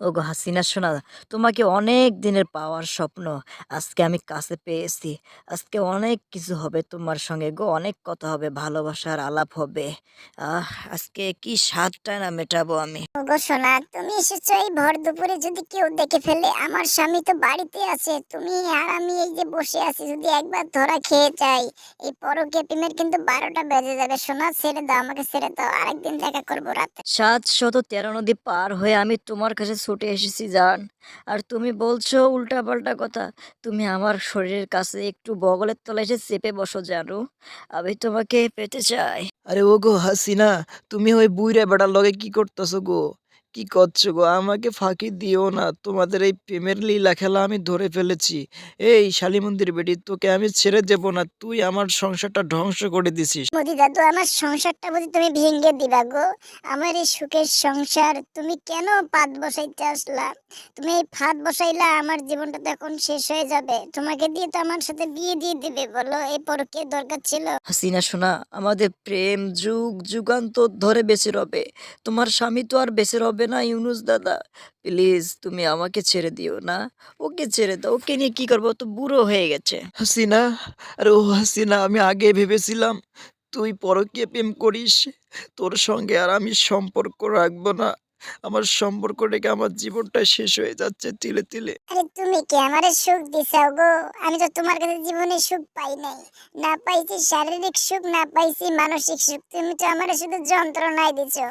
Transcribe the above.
ওগো হাসিনা শোনা তোমাকে অনেক দিনের পাওয়ার স্বপ্ন। আজকে আমি কাছে পেয়েছি। আজকে অনেক কিছু হবে তোমার সঙ্গে গো অনেক কথা হবে ভালোবাসার আলাপ হবে। আহ আজকে কি স্বাদটা না মেটাবো আমি? সোনা তুমি এসেছ এই ভর দুপুরে যদি কেউ দেখে ফেলে আমার স্বামী তো বাড়িতে আছে। তুমি আর আমি এই যে বসে আছি যদি একবার ধরা খেয়ে যাই এই পরকে প্রেমের কিন্তু বারোটা বেজে যাবে। সোনা ছেড়ে দাও আমাকে ছেড়ে দাও। আরেকদিন দেখা করব রাতে। সাত শত তেরো নদী পার হয়ে আমি তোমার কাছে ছুটে এসেছি, জান। আর তুমি বলছো উল্টা পাল্টা কথা। তুমি আমার শরীরের কাছে একটু বগলের তলায় এসে চেপে বসো, জানো। আমি তোমাকে পেতে চাই। আরে ও গো হাসিনা, তুমি ওই বুইরে বেড়ার লগে কি করতেছো গো? কি করছ গো? আমাকে ফাঁকি দিও না। তোমাদের এই প্রেমের লীলা খেলা আমি ধরে ফেলেছি। এই শালিমন্দির বেটি তোকে আমি ছেড়ে দেব না। তুই আমার সংসারটা ধ্বংস করে দিছিস। মোদি দাদু আমার সংসারটা বুঝি তুমি ভেঙে দিবা গো। আমার এই সুখের সংসার তুমি কেন পাত বসাইতে আসলা? তুমি এই ফাঁদ বসাইলা আমার জীবনটা তো এখন শেষ হয়ে যাবে। তোমাকে দিয়ে তো আমার সাথে বিয়ে দিয়ে দিবে বলো। এই পরকে দরকার ছিল। হাসিনা শোনা আমাদের প্রেম যুগ যুগান্তর ধরে বেঁচে রবে। তোমার স্বামী তো আর বেঁচে রবে না ইউনুস দাদা? প্লিজ তুমি আমাকে ছেড়ে দিও না। ওকে ছেড়ে দাও। ওকে নিয়ে কি করব? তো বুড়ো হয়ে গেছে। হাসিনা আরে ও হাসিনা আমি আগে ভেবেছিলাম তুই পরকীয় প্রেম করিস। তোর সঙ্গে আর আমি সম্পর্ক রাখব না। আমার সম্পর্ক রেখে আমার জীবনটা শেষ হয়ে যাচ্ছে তিলে তিলে। আরে তুমি কি আমারে সুখ দিছাও গো? আমি তো তোমার কাছে জীবনে সুখ পাই নাই। না পাইছি শারীরিক সুখ না পাইছি মানসিক সুখ। তুমি তো আমারে শুধু যন্ত্রণাই দিছো।